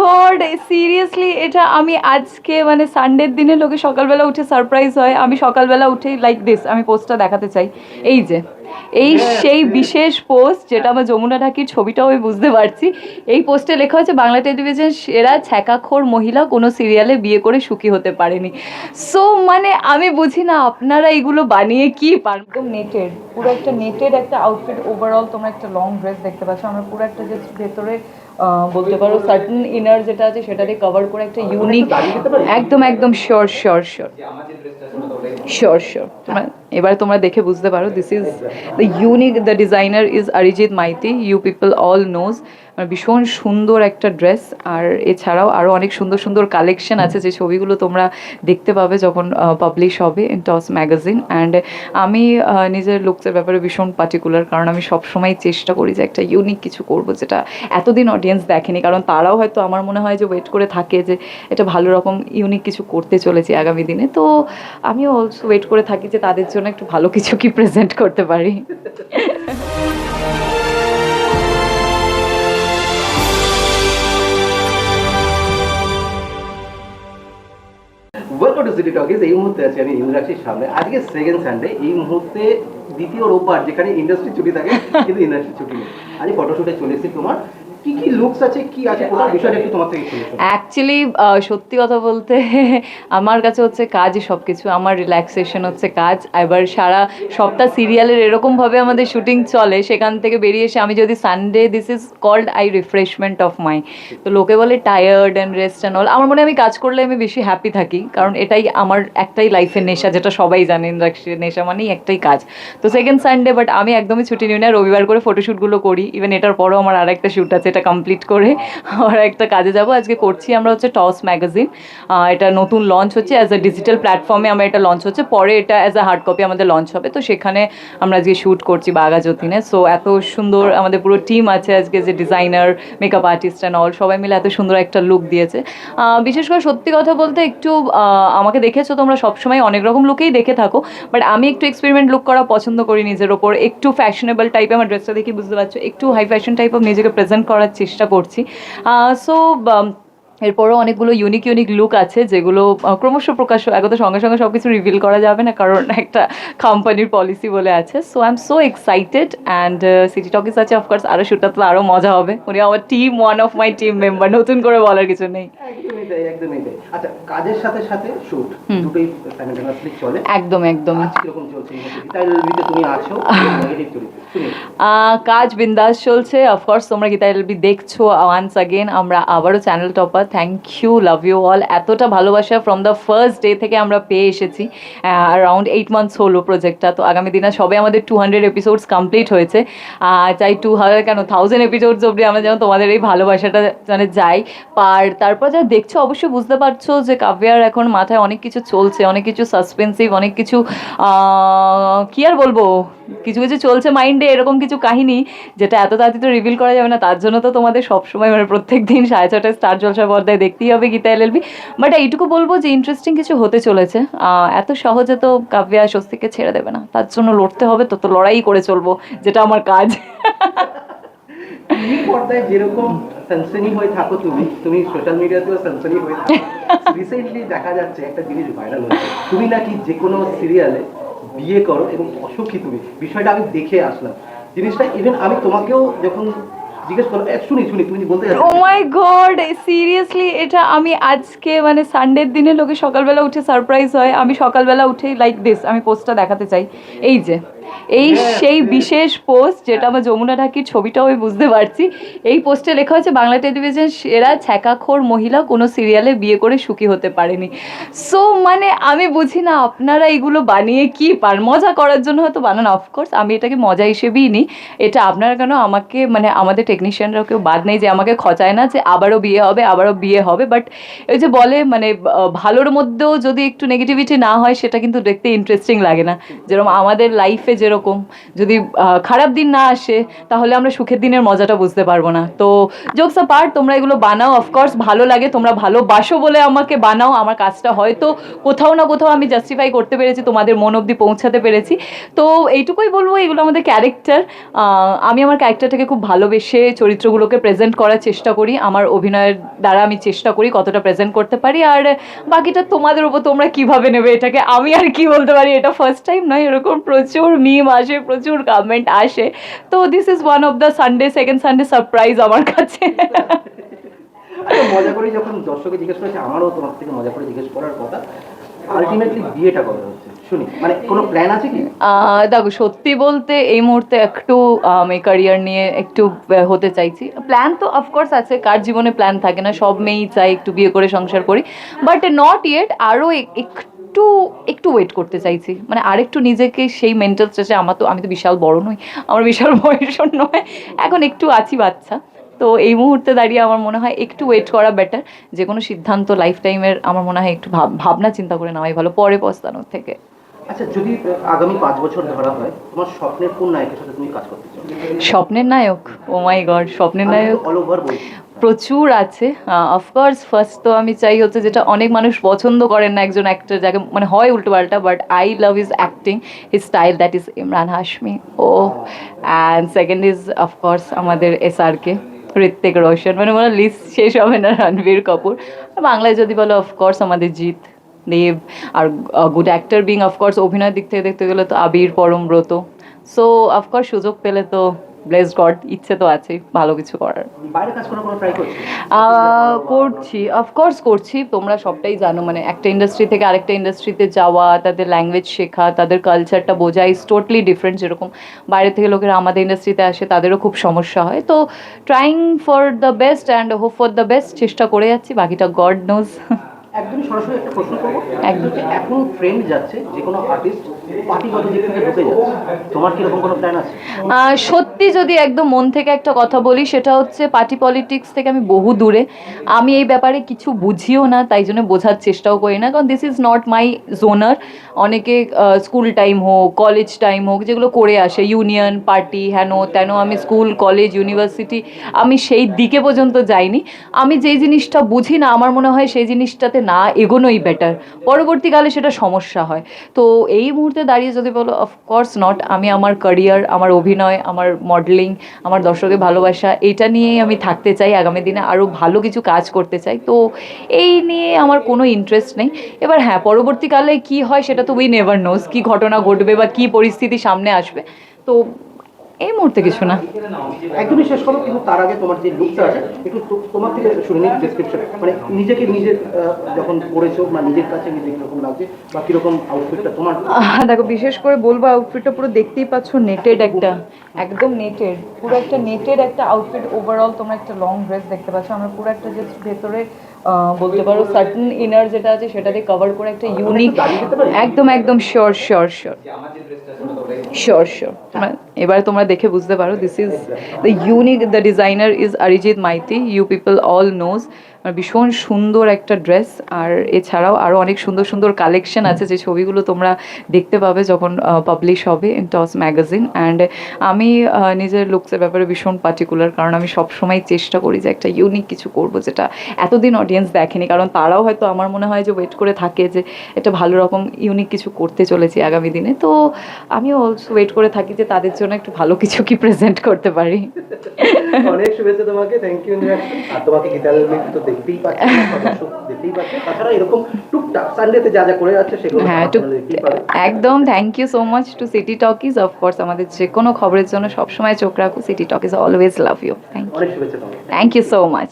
God seriously এটা আমি আজকে মানে সানডের দিনে লোকে সকালবেলা উঠে সারপ্রাইজ হয়। আমি সকালবেলা উঠে লাইক দিস আমি পোস্টটা দেখাতে চাই। এই যে। এই সেই বিশেষ পোস্ট যেটা আমার যমুনা ঢাকির ছবিটাও আমি বুঝতে পারছি। এই পোস্টে লেখা হয়েছে বাংলা টেলিভিশন সেরা ছ্যাকাখোর মহিলা কোনো সিরিয়ালে বিয়ে করে সুখী হতে পারেনি। সো মানে আমি বুঝি না আপনারা এগুলো বানিয়ে কি পান একদম নেটের পুরো একটা নেটের একটা আউটফিট ওভারঅল তোমরা একটা লং ড্রেস দেখতে পাচ্ছ। আমরা পুরো একটা জাস্ট ভেতরে আহ, বলতে পারো সার্টেন ইনার যেটা আছে সেটা দিয়ে কভার করে একটা ইউনিক একদম একদম sure sure sure sure sure তোমরা এবার তোমরা দেখে বুঝতে পারো this is the unique the designer is Arijit Maity you people all knows ভীষণ সুন্দর একটা ড্রেস আর এছাড়াও আরও অনেক সুন্দর সুন্দর কালেকশন আছে, যে ছবিগুলো তোমরা দেখতে পাবে যখন পাবলিশ হবে ইন টস ম্যাগাজিন অ্যান্ড আমি নিজের লুকসের ব্যাপারে ভীষণ পার্টিকুলার কারণ আমি সবসময় চেষ্টা করি যে একটা ইউনিক কিছু করব, যেটা এতদিন অডিয়েন্স দেখেনি। কারণ তারাও হয়তো আমার মনে হয় যে ওয়েট করে থাকে যে এটা ভালো রকম ইউনিক কিছু করতে চলেছি আগামী দিনে। তো আমিও অলসো ওয়েট করে থাকি যে তাদের জন্য একটু ভালো কিছু কি প্রেজেন্ট করতে পারি? ওয়েলকাম টু সিটি টকিজ এই মুহূর্তে আছি আমি ইন্দ্রাক্ষীর সামনে। আজকে সেকেন্ড সানডে এই মুহূর্তে দ্বিতীয় রোববার যেখানে ইন্ডাস্ট্রি ছুটি থাকে, কিন্তু ইন্ডাস্ট্রি ছুটি নেই। আজ ফটোশুটে চলে এসেছি তোমার কি কি লুকস আছে, কি আছে বিষয়টা একটু তোমার থেকে অ্যাকচুয়ালি সত্যি কথা বলতে আমার কাছে হচ্ছে কাজই সব কিছু আমার রিল্যাক্সেশন হচ্ছে কাজ। এবার সারা সপ্তাহ সিরিয়ালের এরকমভাবে আমাদের শুটিং চলে, সেখান থেকে বেরিয়ে এসে আমি যদি Sunday this is called eye refreshment of my তো লোকে বলে tired and rest and all আমার মনে আমি কাজ করলে আমি বেশি হ্যাপি থাকি, কারণ এটাই আমার একটাই লাইফের নেশা, যেটা সবাই জানেন নেশা মানেই একটাই কাজ। তো সেকেন্ড সানডে বাট আমি একদমই ছুটি নিই না, রবিবার করে ফটোশ্যুটগুলো করি। ইভেন এটার পরেও আমার আর একটা শ্যুট আছে এটা কমপ্লিট করে আর একটা কাজে যাব। আজকে করছি আমরা হচ্ছে টস ম্যাগাজিন এটা নতুন লঞ্চ হচ্ছে অ্যাজ আ ডিজিটাল প্ল্যাটফর্মে আমরা এটা লঞ্চ হচ্ছে। পরে এটা অ্যাজ আ হার্ড কপি আমাদের লঞ্চ হবে। তো সেখানে আমরা আজকে শ্যুট করছি বাগা যতীনে। সো এত সুন্দর আমাদের পুরো টিম আছে আজকে যে designer makeup artist and all সবাই মিলে এত সুন্দর একটা লুক দিয়েছে। বিশেষ করে সত্যি কথা বলতে একটু আমাকে দেখেছ তোমরা সবসময় অনেক রকম লুকেই দেখে থাকো। বাট আমি একটু এক্সপেরিমেন্ট লুক করা পছন্দ করি নিজের ওপর। একটু ফ্যাশনেবল টাইপে আমার ড্রেসটা দেখে বুঝতে পারছ। একটু হাই ফ্যাশন টাইপ অফ নিজেকে প্রেজেন্ট করার চেষ্টা করছি। সো এরপরও অনেকগুলো ইউনিক ইউনিক লুক আছে যেগুলো ক্রমশ প্রকাশ একত সঙ্গে সঙ্গে সব কিছু রিভিল করা যাবে না কারণ একটা কোম্পানির পলিসি বলে আছে। So I am so excited and city talkies আছে অফকোর্স আরও শ্যুটটা তো আরও মজা হবে। উনি আমার team one of my team member নতুন করে বলার কিছু নেই। একদমই তাই আচ্ছা কাজের সাথে সাথে শুট দুটোই সাইমেলটেনিয়াসলি চলে। একদম একদম। কীরকম চলছে তুমি আছো কাজ বিন্দাস চলছে অফকোর্স তোমরা গীতা এলবি দেখছ ওয়ান্স আগেন আমরা আবারও channel topper thank you love you all এতটা ভালোবাসা ফ্রম দ্য ফার্স্ট ডে থেকে আমরা পেয়ে এসেছি অ্যারাউন্ড এইট মান্থস হলো প্রজেক্টটা তো আগামী দিনে সবে আমাদের টু হান্ড্রেড এপিসোডস কমপ্লিট হয়েছে। চাই টু হান্ড্রেড কেন থাউজেন্ড এপিসোডস অবধি আমরা যেন তোমাদের এই ভালোবাসাটা মানে যাই পার। তারপর যা দেখছ, অবশ্যই বুঝতে পারছ যে কাব্যার এখন মাথায় অনেক কিছু চলছে, অনেক কিছু সাসপেন্সিভ অনেক কিছু কি আর বলব? কিছু কিছু চলছে মাইন্ডে এরকম কিছু কাহিনী যেটা এত তাড়াতাড়ি তো রিভিল করা যাবে না তার জন্য তো তোমাদের সবসময় মানে প্রত্যেক দিন সাড়ে ছটায় স্টার জলসা পর্দায় দেখতেই হবে গীতা এলএলবি বাট এইটুকু বলব যে ইন্টারেস্টিং কিছু হতে চলেছে। এত সহজে তো কাব্যা স্বস্তিকে ছেড়ে দেবে না। তার জন্য লড়তে হবে তো তো লড়াই করে চলবো যেটা আমার কাজ। পর্দায় যেরকম সানসানি হয়ে থাকো তুমি তুমি সোশ্যাল মিডিয়াতেও সানসানি হয়ে থাকো। রিসেন্টলি দেখা যাচ্ছে একটা জিনিস ভাইরাল হচ্ছে। তুমি নাকি যে কোনো সিরিয়ালে বিয়ে করো এবং অসুখী তুমি। বিষয়টা আমি দেখে আসলাম। জিনিসটা ইভেন আমি তোমাকেও যখন মাই গড সিরিয়াসলি এটা আমি আজকে মানে দিনে লোকে সকালবেলা উঠে সারপ্রাইজ হয়। আমি সকালবেলা উঠেই লাইক দিস আমি পোস্টটা দেখাতে চাই। এই যে এই সেই বিশেষ পোস্ট যেটা আমার যমুনা ঢাকির ছবিটাও আমি বুঝতে পারছি। এই পোস্টে লেখা হয়েছে বাংলা টেলিভিশন সেরা ছ্যাকাখোর মহিলা কোনো সিরিয়ালে বিয়ে করে সুখী হতে পারেনি। সো মানে আমি বুঝি না আপনারা এগুলো বানিয়ে কি পান? মজা করার জন্য হয়তো বানান অফকোর্স আমি এটাকে মজা হিসেবেই নিই। এটা আপনারা কেন আমাকে মানে আমাদের টেকনিশিয়ানরাও কেউ বাদ নেই যে আমাকে খচায় না যে আবারও বিয়ে হবে আবারও বিয়ে হবে। বাট এই যে বলে মানে ভালোর মধ্যেও যদি একটু নেগেটিভিটি না হয় সেটা কিন্তু দেখতে ইন্টারেস্টিং লাগে না। যেরকম আমাদের লাইফে যেরকম। যদি খারাপ দিন না আসে, তাহলে আমরা সুখের দিনের মজাটা বুঝতে পারব না। তো জোকস পার্ট তোমরা এগুলো বানাও। অফকোর্স ভালো লাগে, তোমরা ভালোবাসো বলে আমাকে বানাও, আমার কাজটা হয়তো কোথাও না কোথাও আমি জাস্টিফাই করতে পেরেছি, তোমাদের মন অবধি পৌঁছাতে পেরেছি। তো, এইটুকুই বলব, এগুলো আমাদের ক্যারেক্টার আমি আমার ক্যারেক্টারটাকে খুব ভালোবেসে চরিত্রগুলোকে প্রেজেন্ট করার চেষ্টা করি। আমার অভিনয়ের দ্বারা আমি চেষ্টা করি কতটা প্রেজেন্ট করতে পারি। আর বাকিটা তোমাদের উপর তোমরা কীভাবে নেবে, এটাকে আমি আর কি বলতে পারি? এটা ফার্স্ট টাইম নয়, এরকম প্রচুর মিম আসে প্রচুর কমেন্ট আসে। তো this is one of the Sunday second Sunday surprise আমার কাছে। আচ্ছা, মজা করে যখন দর্শকে জিজ্ঞেস করেছে আমারও তোমার থেকে মজা করে জিজ্ঞেস করার কথা। আলটিমেটলি বিয়েটা কবে হচ্ছে? শুনি মানে কোনো প্ল্যান আছে কি? দেখো সত্যি বলতে এই মুহূর্তে একটু আমি ক্যারিয়ার নিয়ে একটু হতে চাইছি। প্ল্যান তো অফকোর্স আছে কার জীবনে প্ল্যান থাকে না সব মেয়েই চাই একটু বিয়ে করে সংসার করি। বাট নট ইয়েট আরও একটু একটু একটু ওয়েট করতে চাইছি। মানে আরেকটু নিজেকে সেই মেন্টাল স্ট্রেসে আমার তো, আমি তো বিশাল বড় নই, আমার বিশাল বয়সও নয়, এখন একটু আছি বাচ্চা। তো এই মুহূর্তে দাঁড়িয়ে আমার মনে হয় একটু ওয়েট করা বেটার যে কোনো সিদ্ধান্ত লাইফ টাইমের আমার মনে হয় একটু ভাব- ভাবনা চিন্তা করে নেওয়াই ভালো, পরে পস্তানোর থেকে। আচ্ছা যদি আগামী পাঁচ বছর ধরা হয় তোমার স্বপ্নের কোন নায়কের সাথে তুমি কাজ করতে চাও? স্বপ্নের নায়ক? ও মাই গড স্বপ্নের নায়ক অল ওভার বলছি। প্রচুর আছে। অফকোর্স ফার্স্ট তো আমি চাই হচ্ছে যেটা অনেক মানুষ পছন্দ করেন না একজন অ্যাক্টর যাকে মানে হয় উল্টো পাল্টা but I love is acting his style that is Emraan Hashmi O and second is of course আমাদের S R K Hrithik Roshan মানে মনে লিস্ট শেষ হবে না রণবীর কাপুর আর বাংলায় যদি বলো অফকোর্স আমাদের জিৎ। দেব আর good actor being of course অভিনয়ের দিক থেকে দেখতে গেলে তো আবির পরমব্রত সো অফকোর্স সুযোগ পেলে তো ব্লেস গড ইচ্ছে তো আছেই ভালো কিছু করার। করছি? অফকোর্স করছি তোমরা সবটাই জানো মানে একটা ইন্ডাস্ট্রি থেকে আরেকটা ইন্ডাস্ট্রিতে যাওয়া তাদের ল্যাঙ্গুয়েজ শেখা তাদের কালচারটা বোঝা ইজ টোটালি ডিফারেন্ট যেরকম বাইরে থেকে লোকেরা আমাদের ইন্ডাস্ট্রিতে আসে তাদেরও খুব সমস্যা হয়। তো trying for the best and hope for the best চেষ্টা করে যাচ্ছি বাকিটা গড নোজ একদমই সরাসরি একটা প্রশ্ন করব একদম। এখন ট্রেন্ড যাচ্ছে যে কোনো আর্টিস্ট সত্যি যদি একদম মন থেকে একটা কথা বলি, সেটা হচ্ছে পার্টি পলিটিক্স থেকে আমি বহু দূরে। আমি এই ব্যাপারে কিছু বুঝিও না, তাই জন্য বোঝার চেষ্টাও করি না। কারণ this is not my genre অনেকে স্কুল টাইম হোক কলেজ টাইম হোক, যেগুলো করে আসে ইউনিয়ন পার্টি হেন, তেন, আমি স্কুল কলেজ ইউনিভার্সিটি আমি সেই দিকে পর্যন্ত যাইনি। আমি যেই জিনিসটা বুঝি না, আমার মনে হয় সেই জিনিসটাতে না এগোনোই বেটার পরবর্তীকালে সেটা সমস্যা হয়। তো এই মুহূর্তে দাঁড়িয়ে যদি বলো অফকোর্স নট আমি আমার ক্যারিয়ার আমার অভিনয়, আমার মডেলিং আমার দর্শকের ভালোবাসা, এটা নিয়েই আমি থাকতে চাই আগামী দিনে আরও ভালো কিছু কাজ করতে চাই। তো এই নিয়ে আমার কোনো ইন্টারেস্ট নেই। এবার হ্যাঁ পরবর্তীকালে কি হয় সেটা তো উই নেভার নোস কী ঘটনা ঘটবে বা কি পরিস্থিতি সামনে আসবে। তো এই মুহূর্তে কিছু না। একদমই শেষ করো কিন্তু তার আগে তোমার যে লুকটা আছে একটু তোমার থেকে শুনে নিই ডেসক্রিপশন মানে নিজেকে আহ, যখন পড়েছো বা নিজের কাছে নিজে কীরকম লাগছে বা কীরকম আউটফিটটা তোমার? দেখো বিশেষ করে বলব আউটফিটটা পুরো দেখতেই পাচ্ছ নেটেড একটা একদম নেটেড পুরো একটা নেটেড একটা আউটফিট ওভারঅল তোমরা একটা লং ড্রেস দেখতে পাচ্ছ। আমরা পুরো একটা জাস্ট ভেতরে বলতে পারো সার্টেন ইনার যেটা আছে সেটা দিয়ে কভার করে একটা ইউনিক একদম একদম sure sure sure sure sure এবার তোমরা দেখে বুঝতে পারো this is the unique the designer is Arijit Maity you people all knows ভীষণ সুন্দর একটা ড্রেস। আর এছাড়াও আরও অনেক সুন্দর সুন্দর কালেকশন আছে যে ছবিগুলো তোমরা দেখতে পাবে যখন পাবলিশ হবে ইন টস ম্যাগাজিন অ্যান্ড আমি নিজের লুকসের ব্যাপারে ভীষণ পার্টিকুলার কারণ আমি সবসময় চেষ্টা করি যে একটা ইউনিক কিছু করব যেটা এতদিন অডিয়েন্স দেখেনি। কারণ তারাও হয়তো আমার মনে হয় যে ওয়েট করে থাকে যে একটা ভালো রকম ইউনিক কিছু করতে চলেছি আগামী দিনে। তো আমিও অলসো ওয়েট করে থাকি যে তাদের জন্য একটু ভালো কিছু কি প্রেজেন্ট করতে পারি। অনেক শুভেচ্ছা তোমাকে। থ্যাংক ইউ আর তোমাকে দেখতেই দেখতেই তাছাড়া এরকম টুকটাক সানডেতে যা যা করে যাচ্ছে সেগুলো হ্যাঁ একদম thank you so much to City Talkies of course আমাদের যে কোনো খবরের জন্য সবসময় চোখ রাখো City Talkies always love you thank you thank you so much